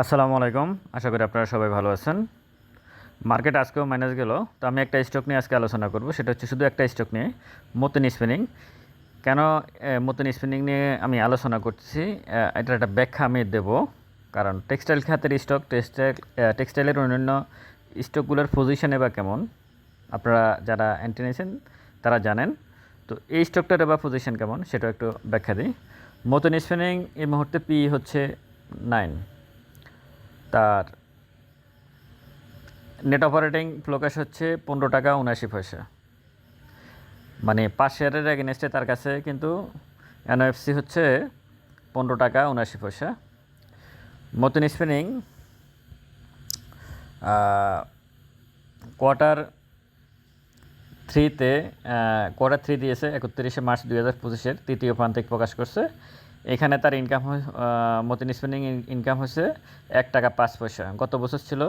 আসসালামু আলাইকুম। আশা করি আপনারা সবাই ভালো আছেন। মার্কেট আজকেও মাইনাস গেল। তো আমি একটা স্টক নিয়ে আজকে আলোচনা করব। সেটা হচ্ছে শুধু একটা স্টক নিয়ে, মতিন স্পিনিং কেন মতিন স্পিনিং নিয়ে আমি আলোচনা করছি এটার একটা ব্যাখ্যা আমি দেব। কারণ টেক্সটাইল খাতের স্টক টেক্সটাইল টেক্সটাইলের অন্যান্য স্টকগুলোর পজিশনে বা কেমন, আপনারা যারা অ্যান্টি নিয়েছেন, তারা জানেন। তো এই স্টকটার বা পজিশন কেমন সেটা একটু ব্যাখ্যা দিই। মতন স্পিনিং এই মুহূর্তে পি হচ্ছে নাইন তার নেট অপারেটিং ফ্লোকাস হচ্ছে পনেরো টাকা উনআশি পয়সা। মানে পাঁচ শেয়ারের এগেনস্টে তার কাছে কিন্তু এনওএফসি হচ্ছে পনেরো টাকা উনআশি পয়সা। মতন স্পিনিং কোয়ার্টার থ্রিতে কোয়ার্টার থ্রি দিয়েছে একত্রিশে মার্চ দুই হাজার পঁচিশের, তৃতীয় প্রান্তিক প্রকাশ করছে। এখানে তার ইনকাম মতিন স্পেন্ডিং ইনকাম হয়েছে এক টাকা পাঁচ পয়সা। গত বছর ছিল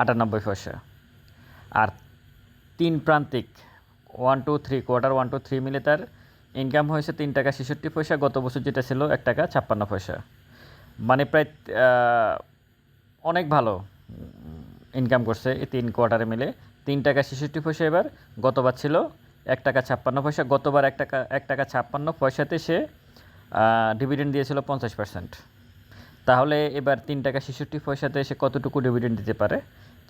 আটানব্বই পয়সা। আর তিন প্রান্তিক one two three quarter one two three মিলে তার ইনকাম হয়েছে তিন টাকা ছেষট্টি পয়সা, গত বছর যেটা ছিল এক টাকা ছাপ্পান্ন পয়সা। মানে প্রায় অনেক ভালো ইনকাম করছে এই তিন কোয়ার্টারে মিলে। তিন টাকা ছেষট্টি পয়সা এবার, গতবার ছিল এক টাকা ছাপ্পান্ন পয়সা, গতবার এক টাকা এক টাকা ছাপ্পান্ন পয়সাতে সে ডিভিডেন্ড দিয়েছিল পঞ্চাশ পার্সেন্ট তাহলে এবার তিন টাকা ছেষট্টি পয়সাতে সে কতটুকু ডিভিডেন্ড দিতে পারে?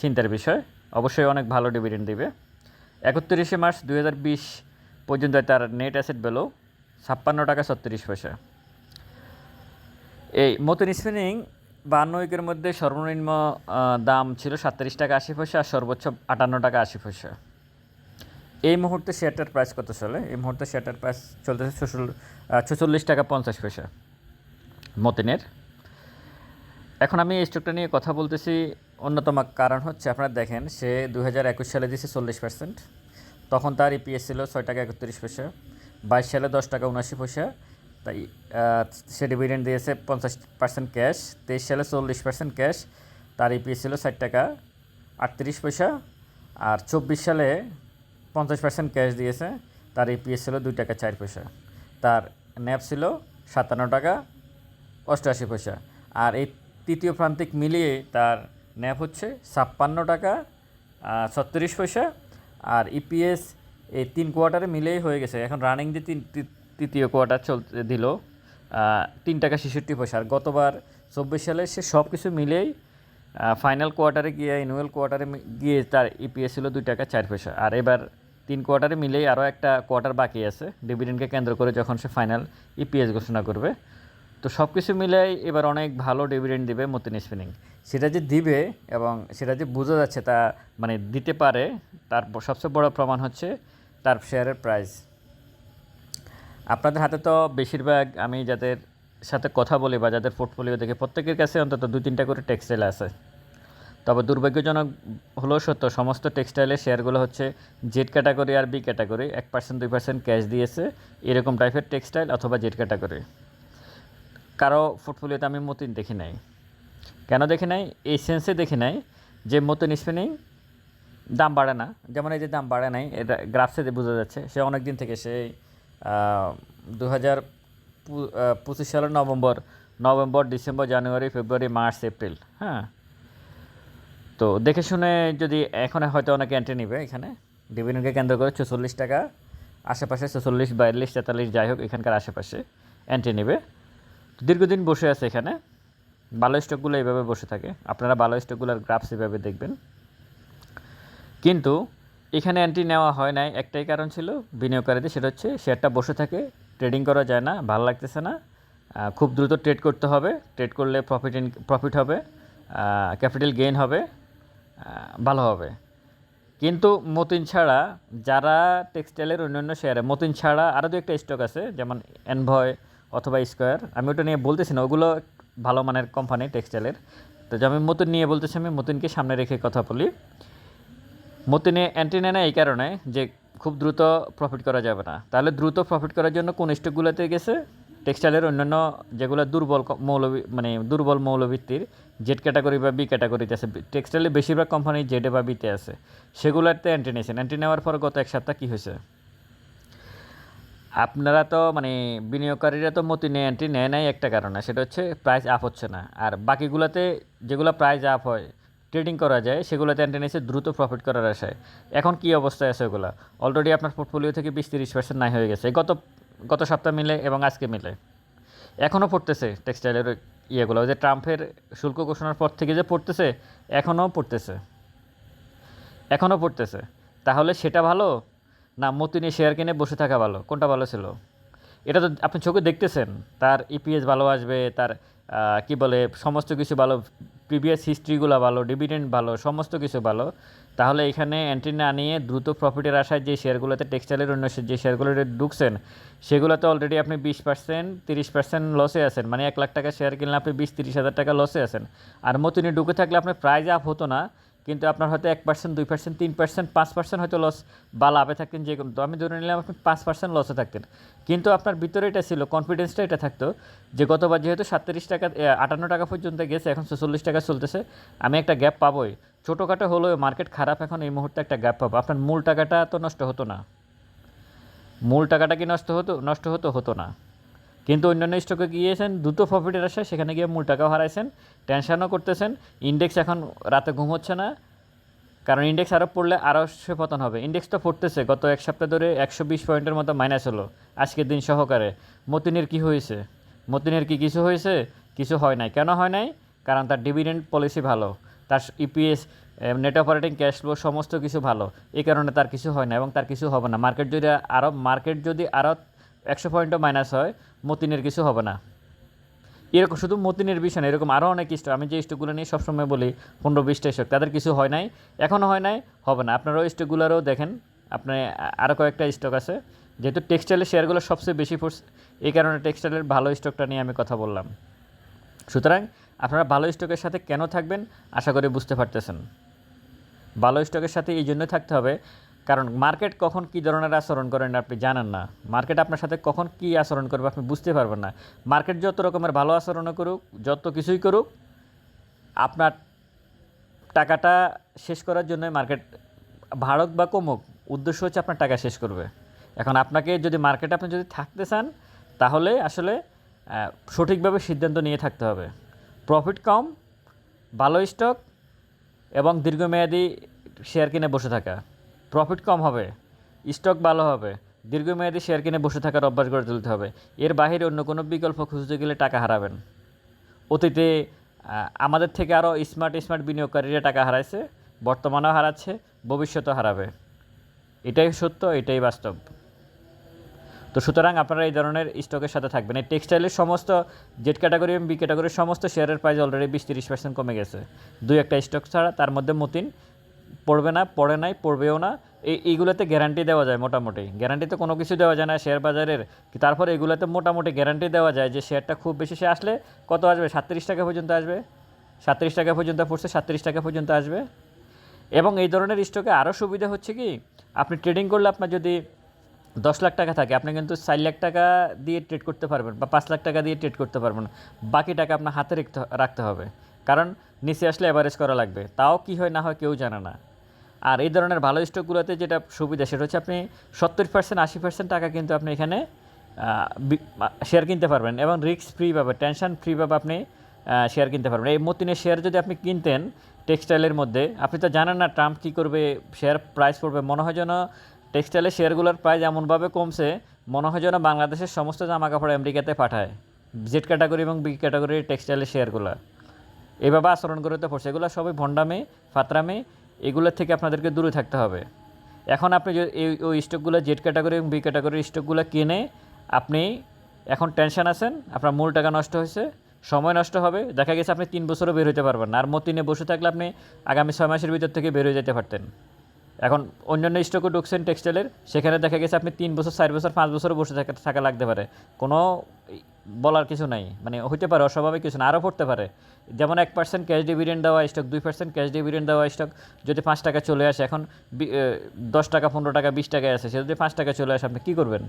চিন্তার বিষয়। অবশ্যই অনেক ভালো ডিভিডেন্ড দিবে। একত্রিশে মার্চ দু হাজার বিশ পর্যন্ত তার নেট অ্যাসেট ভ্যালু ছাপ্পান্ন টাকা ছত্রিশ পয়সা। এই মতন স্পিনিং বান্ন উইকের মধ্যে সর্বনিম্ন দাম ছিল সাতত্রিশ টাকা আশি পয়সা আর সর্বোচ্চ আটান্ন টাকা আশি পয়সা। এই মুহূর্তে শেয়ারটার প্রাইস কত চলে? এই মুহূর্তে শেয়ারটার প্রাইস চলতেছে ছেচল্লিশ টাকা পঞ্চাশ পয়সা মতিনের। এখন আমি এই স্টকটা নিয়ে কথা বলতেছি। অন্যতম কারণ হচ্ছে, আপনারা দেখেন, সে দু হাজার একুশ সালে দিয়েছে চল্লিশ পার্সেন্ট তখন তার ইপিএস ছিল ছয় টাকা একত্রিশ পয়সা। বাইশ সালে দশ টাকা উনআশি পয়সা। তাই সে ডিভিডেন্ড দিয়েছে পঞ্চাশ পার্সেন্ট ক্যাশ তেইশ সালে চল্লিশ পার্সেন্ট ক্যাশ তার ইপিএস ছিল ষাট টাকা আটত্রিশ পয়সা। আর চব্বিশ সালে পঞ্চাশ পার্সেন্ট ক্যাশ দিয়েছে, তার ইপিএস ছিল দুই টাকা চার পয়সা। তার ন্যাপ ছিল সাতান্ন টাকা অষ্টআশি পয়সা। আর এই তৃতীয় প্রান্তিক মিলিয়ে তার ন্যাপ হচ্ছে ছাপ্পান্ন টাকা ছত্রিশ পয়সা। আর ইপিএস এই তিন কোয়ার্টারে মিলেই হয়ে গেছে। এখন রানিং যে তিন তৃতীয় কোয়ার্টার চলতে দিল তিন টাকা ছেষট্টি পয়সা। আর গতবার চব্বিশ সালে সে সব কিছু মিলেই ফাইনাল কোয়ার্টারে গিয়ে অ্যানুয়াল কোয়ার্টারে গিয়ে তার ইপিএস ছিল দুই টাকা চার পয়সা। আর এবার তিন কোয়ার্টারে মিলেই আরও একটা কোয়ার্টার বাকি আছে। ডিভিডেন্ডকে কেন্দ্র করে যখন সে ফাইনাল ইপিএস ঘোষণা করবে। তো সব কিছু মিলাই এবার অনেক ভালো ডিভিডেন্ড দিবে মতিন স্পিনিং সেটা যে দিবে এবং সেটা যে বোঝা যাচ্ছে তা মানে দিতে পারে, তার সবচেয়ে বড় প্রমাণ হচ্ছে তার শেয়ারের প্রাইস আপনাদের হাতে তো বেশিরভাগ আমি যাদের সাথে কথা বলি বা যাদের পোর্টফোলিও দেখে প্রত্যেকের কাছে অন্তত দুই তিনটা করে টেক্সটাইল আছে। তবে দুর্ভাগ্যজনক হলেও সত্য, সমস্ত টেক্সটাইলের শেয়ারগুলো হচ্ছে জেড ক্যাটাগরি আর বি ক্যাটাগরি এক পার্সেন্ট দুই পার্সেন্ট ক্যাশ দিয়েছে এরকম টাইপের টেক্সটাইল অথবা জেড ক্যাটাগরি কারও পোর্টফোলিওতে আমি মতিন দেখি নাই। কেন দেখি নাই? এই সেন্সে দেখি নাই যে মতিন স্পিনিং দাম বাড়ে না। যেমন এই যে দাম বাড়ে নাই, এটা গ্রাফসে বোঝা যাচ্ছে, সে অনেক দিন থেকে সে দু হাজার পঁচিশ সালের November November, December, January, February, March, April হ্যাঁ? তো দেখে শুনে যদি এখন হয়তো অনেকে এন্ট্রি নেবে এখানে ডিভিডেন্ডকে কেন্দ্র করে ছেচল্লিশ টাকা, আশেপাশে ছেচল্লিশ বিয়াল্লিশ, তেতাল্লিশ, যাই হোক এখানকার আশেপাশে এন্ট্রি নেবে। দীর্ঘদিন বসে আছে এখানে, ভালো স্টকগুলো এইভাবে বসে থাকে। আপনারা ভালো স্টকগুলোর গ্রাফস এভাবে দেখবেন। কিন্তু এখানে এন্ট্রি নেওয়া হয় নাই, একটাই কারণ ছিল বিনিয়োগকারীদের, সেটা হচ্ছে শেয়ারটা বসে থাকে ট্রেডিং করা যায় না, ভালো লাগতেছে না। খুব দ্রুত ট্রেড করতে হবে ট্রেড করলে প্রফিট ইন প্রফিট হবে ক্যাপিটাল গেইন হবে। ভালো হবে। কিন্তু মতিন ছাড়া যারা টেক্সটাইলের অন্যান্য শেয়ারে মতিন ছাড়া আরও দু একটা স্টক আছে, যেমন এনভয় অথবা স্কোয়ার আমি ওটা নিয়ে বলতেছি না, ওগুলো ভালো মানের কোম্পানি টেক্সটাইলের তো আমি মতিন নিয়ে বলতেছি, আমি মতিনকে সামনে রেখে কথা বলি। মতিনে অ্যান্টি নেয় না এই কারণে যে খুব দ্রুত প্রফিট করা যাবে না। তাহলে দ্রুত প্রফিট করার জন্য কোন স্টকগুলোতে গেছে? টেক্সটাইলের অন্যান্য যেগুলো দুর্বল মৌলবি মানে দুর্বল মৌলভিত্তির জেড ক্যাটাগরি বা বি ক্যাটাগরিতে আছে। টেক্সটাইলের বেশিরভাগ কোম্পানি জেডে বা বিতে আছে। সেগুলোতে অ্যান্টি নিয়েছেন। অ্যান্টি নেওয়ার পর গত এক সপ্তাহ কী হয়েছে? আপনারা তো মানে বিনিয়োগকারীরা তো মতিনে এন্ট্রি নেয় নাই একটা কারণে। সেটা হচ্ছে প্রাইস আপ হচ্ছে না। আর বাকিগুলোতে যেগুলো প্রাইস আপ হয় ট্রেডিং করা যায়, সেগুলোতে নিয়েছে, দ্রুত প্রফিট করার আশায়। এখন কি অবস্থায় আছে ওগুলো? অলরেডি আপনার পোর্টফোলিও থেকে বিশ তিরিশ পার্সেন্ট নাই হয়ে গেছে। গত গত সপ্তাহ মিলে এবং আজকে মিলে। এখনও পড়তেছে টেক্সটাইলের ইয়েগুলো যে ট্রাম্পের শুল্ক ঘোষণার পর থেকে যে পড়তেছে, এখনও পড়তেছে। এখনও পড়তেছে। তাহলে সেটা ভালো? না মতি নিয়ে শেয়ার কিনে বসে থাকা ভালো? কোনটা ভালো ছিল? এটা তো আপনি চোখে দেখতেছেন। তার ইপিএস ভালো আসবে, তার কি বলে, সমস্ত কিছু ভালো প্রিভিয়াস হিস্ট্রিগুলো ভালো ডিভিডেন্ড ভালো, সমস্ত কিছু ভালো, তাহলে এখানে এন্ট্রি না নিয়ে দ্রুত প্রফিটের আশায় যে শেয়ারগুলোতে টেক্সটাইলের অন্য যে শেয়ারগুলোতে ঢুকছেন, সেগুলোতে অলরেডি আপনি বিশ পার্সেন্ট তিরিশ পার্সেন্ট লসে আছেন। মানে এক লাখ টাকা শেয়ার কিনলে আপনি বিশ, তিরিশ হাজার টাকা লসে আছেন। আর মতিনি ঢুকে থাকলে আপনার প্রাইজ আপ হতো না কিন্তু আপনার হয়তো এক পার্সেন্ট দুই পার্সেন্ট তিন পার্সেন্ট পাঁচ পার্সেন্ট হয়তো লস বা লাভে থাকতেন যে কোনো। আমি ধরে নিলাম আপনি পাঁচ পার্সেন্ট লসে থাকতেন। কিন্তু আপনার ভিতরে এটা ছিল কনফিডেন্সটা এটা থাকতো যে গতবার যেহেতু সাতত্রিশ টাকা আটান্ন টাকা পর্যন্ত গেছে, এখন ছেচল্লিশ টাকা চলতেছে, আমি একটা গ্যাপ পাবোই। ছোটোখাটো হলেও মার্কেট খারাপ, এখন এই মুহূর্তে একটা গ্যাপ পাবো। আপনার মূল টাকাটা তো নষ্ট হতো না। মূল টাকাটা কি নষ্ট হতো? নষ্ট হতো হতো না। কিন্তু অন্যান্য স্টকে গিয়েছেন, দ্রুত প্রফিটের আশায় সেখানে গিয়ে মূল টাকাও হারাইছেন টেনশনও করতেছেন। ইন্ডেক্স এখন রাতে ঘুম হচ্ছে না, কারণ ইন্ডেক্স আরও পড়লে আরও সে পতন হবে। ইন্ডেক্স তো পড়তেছে গত এক সপ্তাহ ধরে একশো বিশ পয়েন্টের মতো মাইনাস হলো, আজকের দিন সহকারে। মতিনের কি হয়েছে? মতিনের কি কিছু হয়েছে? কিছু হয় নাই। কেন হয় নাই? কারণ তার ডিভিডেন্ড পলিসি ভালো, তার EPS net operating cash flow সমস্ত কিছু ভালো। এই কারণে তার কিছু হয় না এবং তার কিছু হবে না। মার্কেট যদি আরও মার্কেট যদি আরও একশো পয়েন্টও মাইনাস হয়, মতিনের কিছু হবে না। এরকম শুধু মতিনের বিষয় না, এরকম আরও অনেক স্টক আমি যে স্টকগুলো নিয়ে সবসময় বলি, পনেরো বিশটা স্টক তাদের কিছু হয় নাই এখনও হয় নাই, হবে না। আপনারাও স্টকগুলোরও দেখেন, আপনি আরও কয়েকটা স্টক আছে, যেহেতু টেক্সটাইলের শেয়ারগুলো সবচেয়ে বেশি ফোর্স এই কারণে টেক্সটাইলের ভালো স্টকটা নিয়ে আমি কথা বললাম। সুতরাং, আপনারা ভালো স্টকের সাথে কেন থাকবেন, আশা করি বুঝতে পারতেছেন। ভালো স্টকের সাথে এই জন্যই থাকতে হবে কারণ মার্কেট কখন কী ধরনের আচরণ করেন আপনি জানেন না। মার্কেট আপনার সাথে কখন কী আচরণ করবে আপনি বুঝতে পারবেন না। মার্কেট যত রকমের ভালো আচরণ করুক, যত কিছুই করুক, আপনার টাকাটা শেষ করার জন্য মার্কেট ভাড়ক বা কমুক, উদ্দেশ্য হচ্ছে আপনার টাকা শেষ করবে। এখন আপনাকে যদি মার্কেটে আপনি যদি থাকতে চান, তাহলে আসলে সঠিকভাবে সিদ্ধান্ত নিয়ে থাকতে হবে। প্রফিট কম, ভালো স্টক এবং দীর্ঘমেয়াদী শেয়ার কিনে বসে থাকা। প্রফিট কম হবে স্টক ভালো হবে, দীর্ঘমেয়াদী শেয়ার কিনে বসে থাকার অভ্যাস গড়ে তুলতে হবে। এর বাইরে অন্য কোনো বিকল্প খুঁজতে গেলে টাকা হারাবেন। অতীতে আমাদের থেকে আরও স্মার্ট স্মার্ট বিনিয়োগকারীরা টাকা হারাইছে, বর্তমানেও হারাচ্ছে, ভবিষ্যতেও হারাবে। এটাই সত্য, এটাই বাস্তব। তো সুতরাং আপনারা এই ধরনের স্টকের সাথে থাকবেন। এই টেক্সটাইলের সমস্ত জেড ক্যাটাগরি এবং বি ক্যাটাগরির সমস্ত শেয়ারের প্রাইস অলরেডি বিশ তিরিশ পার্সেন্ট কমে গেছে। দুই একটা স্টক ছাড়া, তার মধ্যে মতিন পড়বে না, পড়ে নাই, পড়বেও না। এই, এইগুলোতে গ্যারান্টি দেওয়া যায় মোটামুটি। গ্যারান্টি তো কোনো কিছু দেওয়া যায় না শেয়ার বাজারের। তারপর এগুলোতে মোটামুটি গ্যারান্টি দেওয়া যায় যে শেয়ারটা খুব বেশি সে আসলে কত আসবে? সাতত্রিশ টাকা পর্যন্ত আসবে। সাতত্রিশ টাকা পর্যন্ত পড়ছে, সাতত্রিশ টাকা পর্যন্ত আসবে। এবং এই ধরনের স্টকে আরও সুবিধা হচ্ছে কি? আপনি ট্রেডিং করলে আপনার যদি দশ লাখ টাকা থাকে, আপনি কিন্তু চার লাখ টাকা দিয়ে ট্রেড করতে পারবেন বা পাঁচ লাখ টাকা দিয়ে ট্রেড করতে পারবেন। বাকি টাকা আপনার হাতে রাখতে রাখতে হবে। কারণ নিচে আসলে অ্যাভারেজ করা লাগবে। তাও কি হয় না হয় কেউ জানে না। আর এই ধরনের ভালো স্টকগুলোতে যেটা সুবিধা, সেটা হচ্ছে আপনি সত্তর পার্সেন্ট আশি পার্সেন্ট টাকা কিন্তু আপনি এখানে শেয়ার কিনতে পারবেন এবং রিস্ক ফ্রিভাবে টেনশন ফ্রিভাবে আপনি শেয়ার কিনতে পারবেন। এই মতিনের শেয়ার যদি আপনি কিনতেন টেক্সটাইলের মধ্যে, আপনি তো জানেন না ট্রাম্প কী করবে শেয়ার প্রাইস পড়বে মনে হয় যেন টেক্সটাইলের শেয়ারগুলোর প্রাইস এমনভাবে কমছে, মনে হয় যেন বাংলাদেশের সমস্ত জামা কাপড় আমেরিকাতে পাঠায় জেড ক্যাটাগরি এবং বি ক্যাটাগরির টেক্সটাইলের শেয়ারগুলো এভাবে আচরণ করে তো পড়ছে এগুলো সবই ভণ্ডামি, ফাতরামে এগুলোর থেকে আপনাদেরকে দূরে থাকতে হবে। এখন আপনি এই, ওই স্টকগুলো জেড ক্যাটাগরি এবং বি ক্যাটাগরির স্টকগুলো কিনে আপনি এখন টেনশন আছেন, আপনার মূল টাকা নষ্ট হয়েছে, সময় নষ্ট হবে, দেখা গেছে আপনি তিন বছরও বের হতে পারবেন না। আর মতিনে বসে থাকলে আপনি আগামী ছয় মাসের ভিতর থেকে বের হয়ে যেতে পারতেন। এখন অন্যান্য স্টকে ঢুকছেন টেক্সটাইলের, সেখানে দেখা গেছে আপনি তিন বছর, চার বছর, পাঁচ বছরও বসে থাকা থাকা লাগতে পারে। কোনো বলার কিছু নাই। মানে হইতে পারে, অস্বাভাবিক কিছু না, আরও পড়তে পারে। যেমন এক পার্সেন্ট ক্যাশ ডিভিডেন্ড দেওয়া স্টক দুই পার্সেন্ট ক্যাশ ডিভিডেন্ড দেওয়া স্টক যদি পাঁচ টাকা চলে আসে, এখন দশ টাকা, পনেরো টাকা, বিশ টাকায় আসে সে যদি পাঁচ টাকা চলে আসে, আপনি কী করবেন?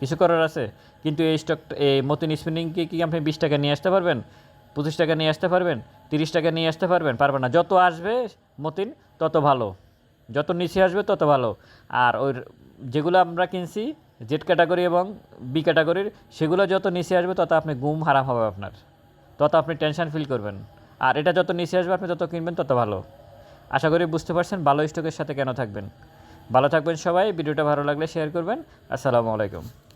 কিছু করার আছে? কিন্তু এই স্টক এই মতিন স্পিনিংকে কি আপনি বিশ টাকা নিয়ে আসতে পারবেন? পঁচিশ টাকা নিয়ে আসতে পারবেন? তিরিশ টাকা নিয়ে আসতে পারবেন? পারবেন না। যত আসবে মতিন, তত ভালো। যত নিচে আসবে, তত ভালো। আর ওই, যেগুলো আমরা কিনছি জেড ক্যাটাগরি এবং বি ক্যাটাগরির, সেগুলো যত নিচে আসবে তত আপনি গুম হারাম হবে আপনার। তত আপনি টেনশন ফিল করবেন। আর এটা যত নিচে আসবে, আপনি যত কিনবেন তত ভালো। আশা করি বুঝতে পারছেন ভালো স্টকের সাথে কেন থাকবেন। ভালো থাকবেন সবাই, ভিডিওটা ভালো লাগলে শেয়ার করবেন। আসসালামু আলাইকুম।